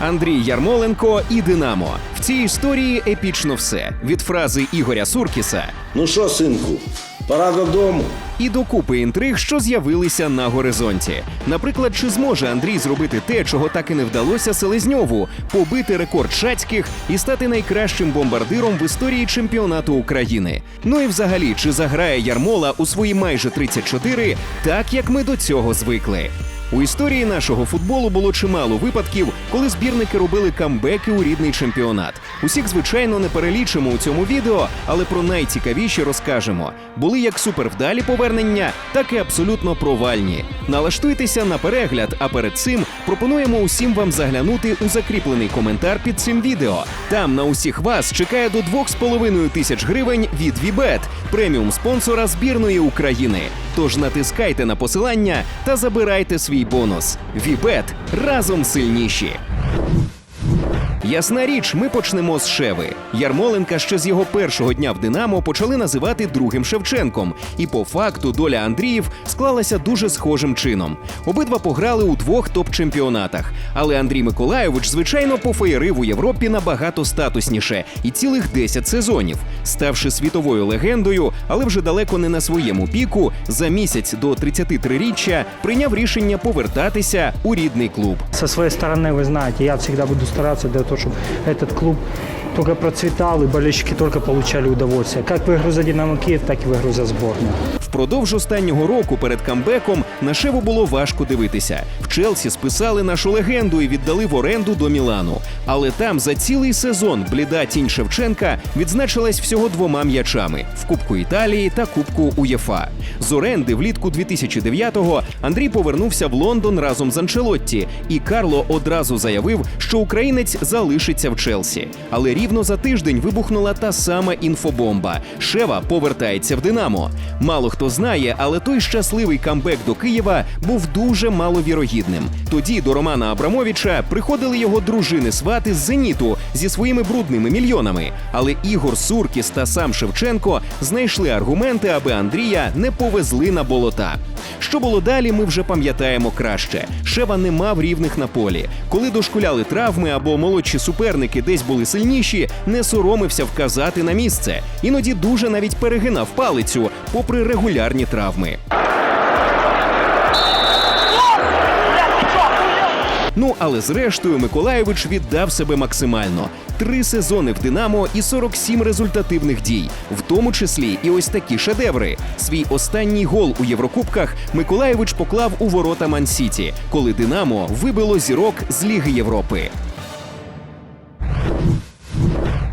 Андрій Ярмоленко і Динамо. В цій історії епічно все від фрази Ігоря Суркіса Ну що, синку, пора додому. і до купи інтриг, що з'явилися на горизонті. Наприклад, чи зможе Андрій зробити те, чого так і не вдалося Селезньову побити рекорд шацьких і стати найкращим бомбардиром в історії чемпіонату України. Ну і взагалі, чи заграє Ярмола у свої майже 34, так як ми до цього звикли. У історії нашого футболу було чимало випадків, коли збірники робили камбеки у рідний чемпіонат. Усіх, звичайно, не перелічимо у цьому відео, але про найцікавіші розкажемо. Були як супервдалі повернення, так і абсолютно провальні. Налаштуйтеся на перегляд, а перед цим пропонуємо усім вам заглянути у закріплений коментар під цим відео. Там на усіх вас чекає до 2,5 тисяч гривень від Вібет, преміум спонсора збірної України. Тож натискайте на посилання та забирайте свій бонус. Вібет разом сильніші. Ясна річ, ми почнемо з Шеви. Ярмоленка ще з його першого дня в Динамо почали називати другим Шевченком. І по факту доля Андріїв склалася дуже схожим чином. Обидва пограли у двох топ-чемпіонатах. Але Андрій Миколайович, звичайно, пофеєрив у Європі набагато статусніше і цілих 10 сезонів, ставши світовою легендою, але вже далеко не на своєму піку. За місяць до 33-річчя прийняв рішення повертатися у рідний клуб. Со своей стороны, вы знаете, я всегда буду стараться для того, чтобы этот клуб только процветал и болельщики только получали удовольствие. Как в игру за «Динамо Киев», так и в игру. Впродовж останнього року перед камбеком на Шеву було важко дивитися. В Челсі списали нашу легенду і віддали в оренду до Мілану. Але там за цілий сезон бліда тінь Шевченка відзначилась всього двома м'ячами в Кубку Італії та Кубку УЄФА. З оренди влітку 2009-го Андрій повернувся в Лондон разом з Анчелотті, і Карло одразу заявив, що українець залишиться в Челсі. Але рівно за тиждень вибухнула та сама інфобомба. Шева повертається в Динамо. Мало хто знає, але той щасливий камбек до Києва був дуже маловірогідним. Тоді до Романа Абрамовича приходили його дружини свати з Зеніту зі своїми брудними мільйонами. Але Ігор Суркіс та сам Шевченко знайшли аргументи, аби Андрія не повезли на болота. Що було далі, ми вже пам'ятаємо краще. Шева не мав рівних на полі. Коли дошкуляли травми або молодші суперники десь були сильніші, не соромився вказати на місце. Іноді дуже навіть перегинав палицю, попри регулярні травми. Ну але зрештою Миколаєвич віддав себе максимально. Три сезони в Динамо і 47 результативних дій, в тому числі і ось такі шедеври. Свій останній гол у Єврокубках Миколаєвич поклав у ворота Ман-Сіті, коли Динамо вибило зірок з Ліги Європи.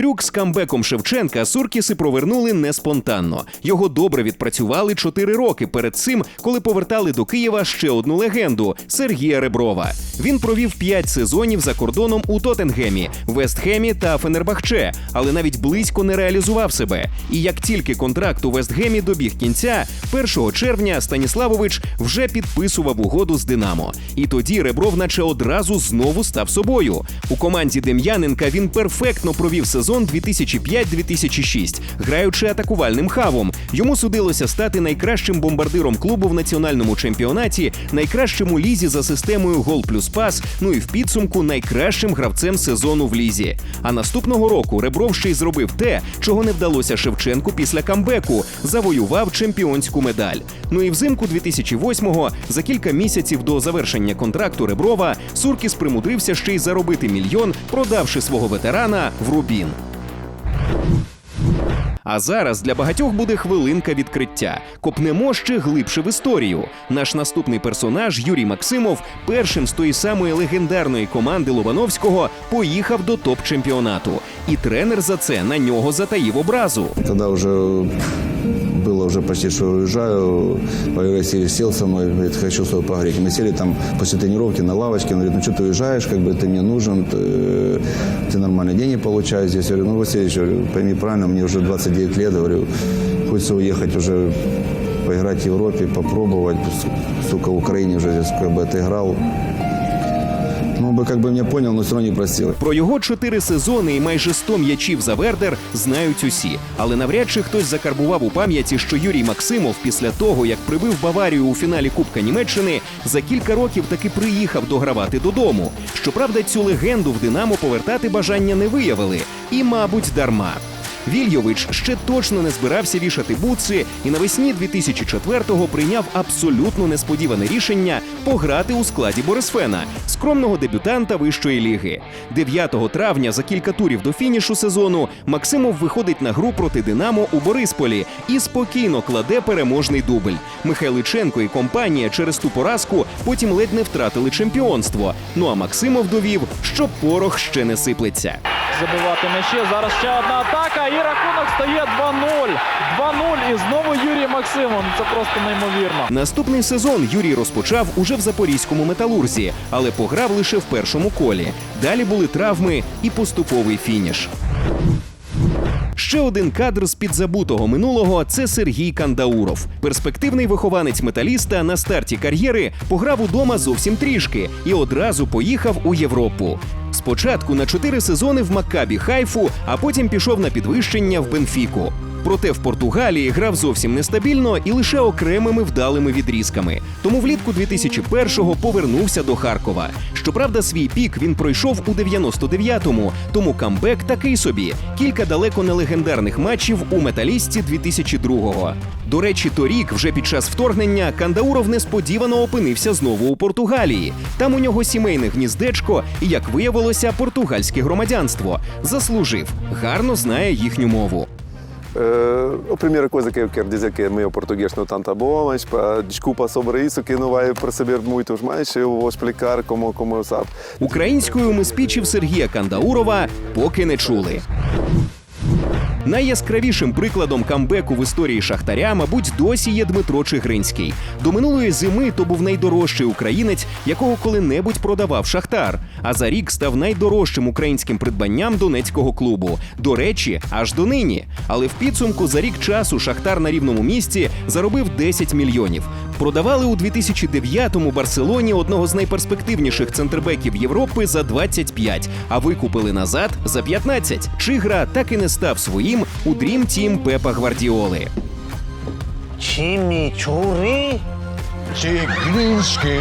Трюк з камбеком Шевченка Суркіси провернули не спонтанно. Його добре відпрацювали чотири роки перед цим, коли повертали до Києва ще одну легенду Сергія Реброва. Він провів п'ять сезонів за кордоном у Тоттенгемі, Вестхемі та Фенербахче, але навіть близько не реалізував себе. І як тільки контракт у Вестгемі добіг кінця, 1 червня Станіславович вже підписував угоду з Динамо. І тоді Ребров, наче одразу знову став собою. У команді Дем'яненка він перфектно провів сезон 2005-2006, граючи атакувальним хавом. Йому судилося стати найкращим бомбардиром клубу в національному чемпіонаті, найкращим у лізі за системою гол плюс пас. Ну і в підсумку найкращим гравцем сезону в лізі. А наступного року Ребров ще й зробив те, чого не вдалося Шевченку після камбеку. Завоював чемпіонську медаль. Ну і взимку 2008-го, за кілька місяців до завершення контракту Реброва, Суркіс примудрився ще й заробити мільйон, продавши свого ветерана в Рубін. А зараз для багатьох буде хвилинка відкриття. Копнемо ще глибше в історію. Наш наступний персонаж Юрій Максимов першим з тої самої легендарної команди Лобановського поїхав до топ-чемпіонату. І тренер за це на нього затаїв образу. Тоді было уже почти что уезжаю. Валерий Васильевич сел со мной, говорит, хочу с тобой поговорить. Мы сели там после тренировки на лавочке. Он говорит, ну что ты уезжаешь, как бы ты мне нужен, ты, ты нормальные деньги получаешь здесь. Я говорю, ну, Васильевич, говорю, пойми правильно, мне уже 29 лет, говорю, хочется уехать уже поиграть в Европе, попробовать. Сука, в Украине уже здесь как бы отыграл. Бы как бы меня понял, но все равно не простил. Про його чотири сезони і майже 100 м'ячів за Вердер знають усі. Але навряд чи хтось закарбував у пам'яті, що Юрій Максимов після того, як прибив Баварію у фіналі Кубка Німеччини, за кілька років таки приїхав догравати додому. Щоправда, цю легенду в Динамо повертати бажання не виявили, і, мабуть, дарма. Вільйович ще точно не збирався вішати буци і навесні 2004-го прийняв абсолютно несподіване рішення пограти у складі Борисфена, скромного дебютанта вищої ліги. 9 травня, за кілька турів до фінішу сезону, Максимов виходить на гру проти Динамо у Борисполі і спокійно кладе переможний дубль. Михайличенко і компанія через ту поразку потім ледь не втратили чемпіонство. Ну а Максимов довів, що порох ще не сиплеться. забивати м'ячі. Зараз ще одна атака і рахунок стає 2-0. 2-0 і знову Юрій Максимов. Це просто неймовірно. Наступний сезон Юрій розпочав уже в запорізькому металурзі, але пограв лише в першому колі. Далі були травми і поступовий фініш. Ще один кадр з підзабутого минулого це Сергій Кандауров. Перспективний вихованець металіста на старті кар'єри пограв удома зовсім трішки і одразу поїхав у Європу. Спочатку на чотири сезони в Маккабі Хайфу, а потім пішов на підвищення в Бенфіку. Проте в Португалії грав зовсім нестабільно і лише окремими вдалими відрізками. Тому влітку 2001-го повернувся до Харкова. Щоправда, свій пік він пройшов у 99-му, тому камбек такий собі. Кілька далеко не легендарних матчів у металісті 2002-го. До речі, торік, вже під час вторгнення, Кандауров несподівано опинився знову у Португалії. Там у нього сімейне гніздечко і, як виявилося, португальське громадянство. Заслужив, гарно знає їхню мову. Uh, a primeira coisa que eu quero dizer é que meu português não está bom, mas pá, desculpa sobre isso, que não vai perceber muito, mais. Eu vou explicar como, como eu sabe. Українською ми спічів Сергія Кандаурова поки не чули. Найяскравішим прикладом камбеку в історії Шахтаря, мабуть, досі є Дмитро Чигринський. До минулої зими то був найдорожчий українець, якого коли-небудь продавав Шахтар. А за рік став найдорожчим українським придбанням донецького клубу. До речі, аж до нині. Але в підсумку за рік часу Шахтар на рівному місці заробив 10 мільйонів. Продавали у 2009-му Барселоні одного з найперспективніших центрбеків Європи за 25, а викупили назад за 15. Чигра так і не став своїм у Dream Team Пепа Гвардіоли. Чимічури? Чигринський.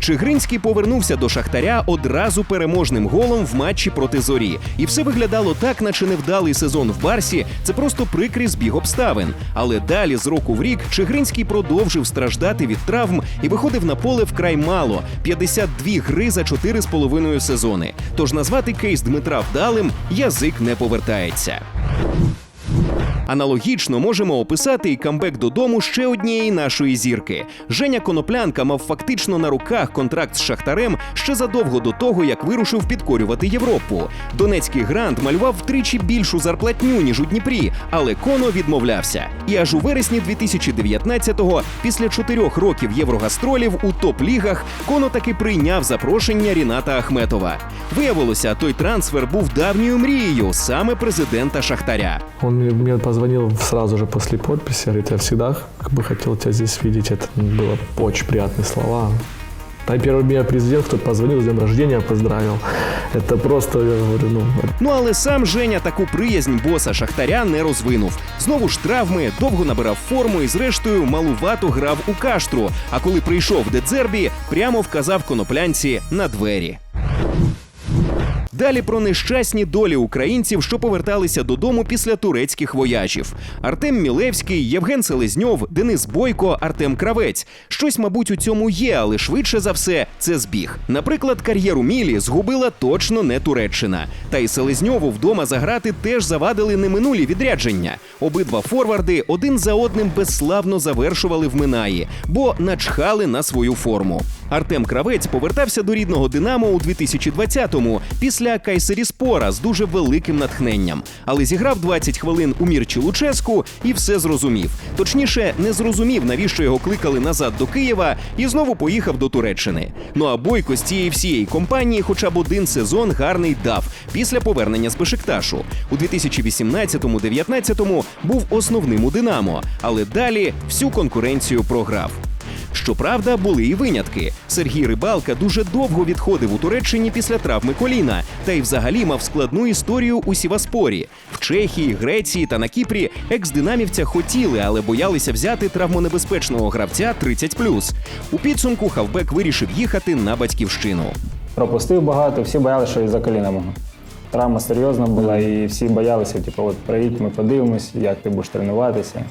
Чигринський повернувся до Шахтаря одразу переможним голом в матчі проти зорі. І все виглядало так, наче невдалий сезон в Барсі. Це просто прикрий збіг обставин. Але далі, з року в рік, Чигринський продовжив страждати від травм і виходив на поле вкрай мало 52 гри за 4,5 сезони. Тож назвати кейс Дмитра вдалим язик не повертається. Аналогічно можемо описати і камбек додому ще однієї нашої зірки. Женя Коноплянка мав фактично на руках контракт з Шахтарем ще задовго до того, як вирушив підкорювати Європу. Донецький грант малював втричі більшу зарплатню ніж у Дніпрі, але Коно відмовлявся. І аж у вересні 2019-го, після чотирьох років єврогастролів у топ-лігах, Коно таки прийняв запрошення Ріната Ахметова. Виявилося, той трансфер був давньою мрією саме президента Шахтаря. Он мне позвонил сразу же после подписи, говорит, я всегда как бы хотел тебя здесь видеть. Это было очень приятные слова. А первый меня президент, кто позвонил, с днем рождения поздравил. Это просто, я говорю, ну, Ну але сам Женя таку приязнь боса Шахтаря не розвинув. Знову ж травми, довго набирав форму і, зрештою, малувато грав у каштру. А коли прийшов Дедзербі, прямо вказав коноплянці на двері. Далі про нещасні долі українців, що поверталися додому після турецьких вояжів. Артем Мілевський, Євген Селезньов, Денис Бойко, Артем Кравець. Щось, мабуть, у цьому є, але швидше за все це збіг. Наприклад, кар'єру Мілі згубила точно не Туреччина. Та й Селезньову вдома заграти теж завадили неминулі відрядження. Обидва форварди один за одним безславно завершували в Минаї, бо начхали на свою форму. Артем Кравець повертався до рідного Динамо у 2020-му після Кайсеріспора з дуже великим натхненням, але зіграв 20 хвилин у Мірчі Луческу і все зрозумів. Точніше, не зрозумів, навіщо його кликали назад до Києва і знову поїхав до Туреччини. Ну а Бойко з цієї всієї компанії хоча б один сезон гарний дав після повернення з Бешикташу. У 2018-19 був основним у Динамо, але далі всю конкуренцію програв. Щоправда, були і винятки. Сергій Рибалка дуже довго відходив у Туреччині після травми коліна, та й взагалі мав складну історію у Сіваспорі. В Чехії, Греції та на Кіпрі екс-динамівця хотіли, але боялися взяти травмонебезпечного гравця 30+. У підсумку хавбек вирішив їхати на батьківщину. Пропустив багато, всі боялися, що із-за коліна можу. Травма серйозна була, і всі боялися, типу, от приїдь, ми подивимось, як ти будеш тренуватися.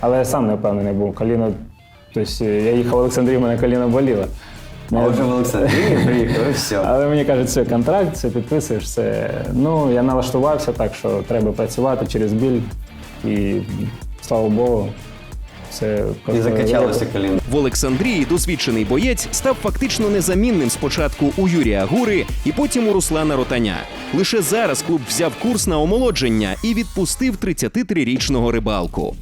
Але я сам не впевнений був. Коліно, тобто я їхав в Олександрію, мене коліно боліло. А вже в Олександрії приїхав, і все. Але мені кажуть, все, контракт, все підписуєш, все. Ну, я налаштувався так, що треба працювати через біль. І слава Богу, все І закачалося коліно. В Олександрії досвідчений боєць став фактично незамінним спочатку у Юрія Гури і потім у Руслана Ротаня. Лише зараз клуб взяв курс на омолодження і відпустив 33-річного рибалку.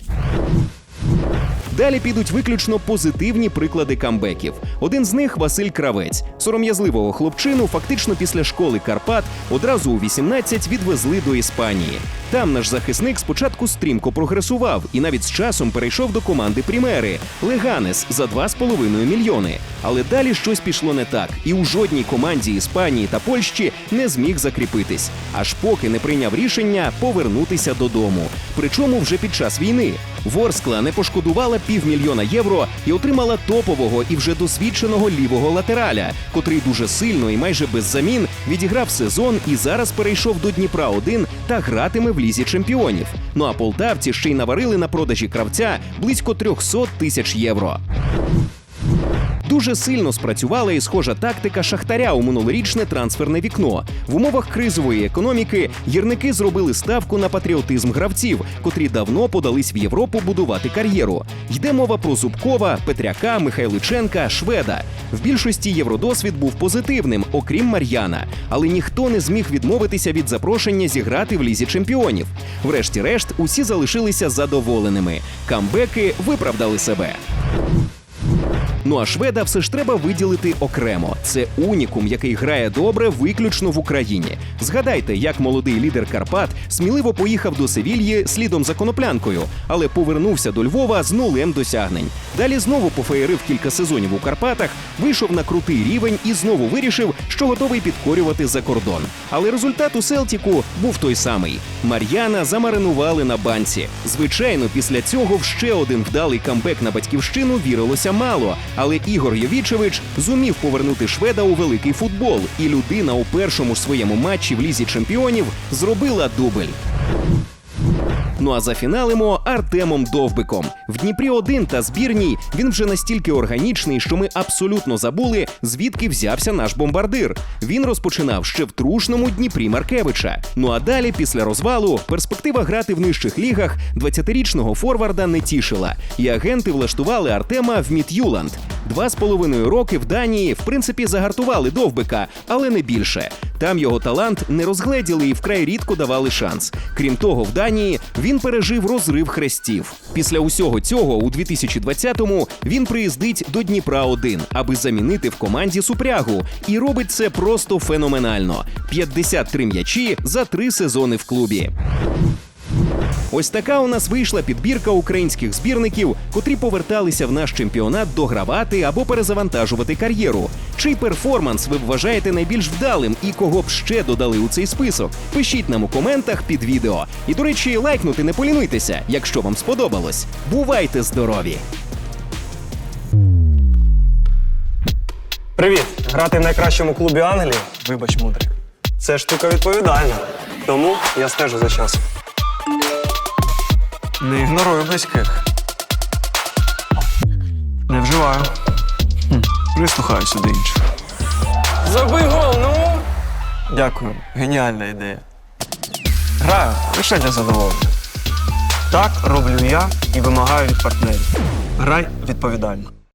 Далі підуть виключно позитивні приклади камбеків. Один з них Василь Кравець. Сором'язливого хлопчину фактично після школи Карпат одразу у 18 відвезли до Іспанії. Там наш захисник спочатку стрімко прогресував і навіть з часом перейшов до команди Прімери Леганес за 2,5 мільйони. Але далі щось пішло не так, і у жодній команді Іспанії та Польщі не зміг закріпитись, аж поки не прийняв рішення повернутися додому. Причому вже під час війни. Ворскла не пошкодувала півмільйона євро і отримала топового і вже досвідченого лівого латераля, котрий дуже сильно і майже без замін відіграв сезон і зараз перейшов до Дніпра 1 та гратиме в лізі чемпіонів. Ну а полтавці ще й наварили на продажі кравця близько 300 тисяч євро. Дуже сильно спрацювала і схожа тактика шахтаря у минулорічне трансферне вікно. В умовах кризової економіки гірники зробили ставку на патріотизм гравців, котрі давно подались в Європу будувати кар'єру. Йде мова про Зубкова, Петряка, Михайличенка, Шведа. В більшості євродосвід був позитивним, окрім Мар'яна, але ніхто не зміг відмовитися від запрошення зіграти в лізі чемпіонів. Врешті-решт, усі залишилися задоволеними. Камбеки виправдали себе. Ну а шведа все ж треба виділити окремо. Це унікум, який грає добре виключно в Україні. Згадайте, як молодий лідер Карпат сміливо поїхав до Севільї слідом за коноплянкою, але повернувся до Львова з нулем досягнень. Далі знову пофеєрив кілька сезонів у Карпатах, вийшов на крутий рівень і знову вирішив, що готовий підкорювати за кордон. Але результат у Селтіку був той самий: Мар'яна замаринували на банці. Звичайно, після цього в ще один вдалий камбек на батьківщину вірилося мало. Але Ігор Йовічевич зумів повернути шведа у великий футбол, і людина у першому своєму матчі в лізі чемпіонів зробила дубль. Ну а зафіналимо Артемом Довбиком. В Дніпрі 1 та збірній він вже настільки органічний, що ми абсолютно забули, звідки взявся наш бомбардир. Він розпочинав ще в трушному Дніпрі Маркевича. Ну а далі, після розвалу, перспектива грати в нижчих лігах 20-річного форварда не тішила, і агенти влаштували Артема в Мід'юланд. Два з половиною роки в Данії, в принципі, загартували довбика, але не більше. Там його талант не розгледіли і вкрай рідко давали шанс. Крім того, в Данії він пережив розрив хрестів. Після усього цього, у 2020-му, він приїздить до Дніпра 1 аби замінити в команді супрягу, і робить це просто феноменально: 53 м'ячі за три сезони в клубі. Ось така у нас вийшла підбірка українських збірників, котрі поверталися в наш чемпіонат догравати або перезавантажувати кар'єру. Чий перформанс ви вважаєте найбільш вдалим і кого б ще додали у цей список? Пишіть нам у коментах під відео. І, до речі, лайкнути не полінуйтеся, якщо вам сподобалось. Бувайте здорові! Привіт! Грати в найкращому клубі Англії, вибач, мудрик. Це штука відповідальна. Тому я стежу за часом. Не ігнорую близьких. Не вживаю. Хм, Прислухаюся до інших. Забий гол, ну! Дякую, геніальна ідея. Граю лише для задоволення. Так роблю я і вимагаю від партнерів. Грай відповідально.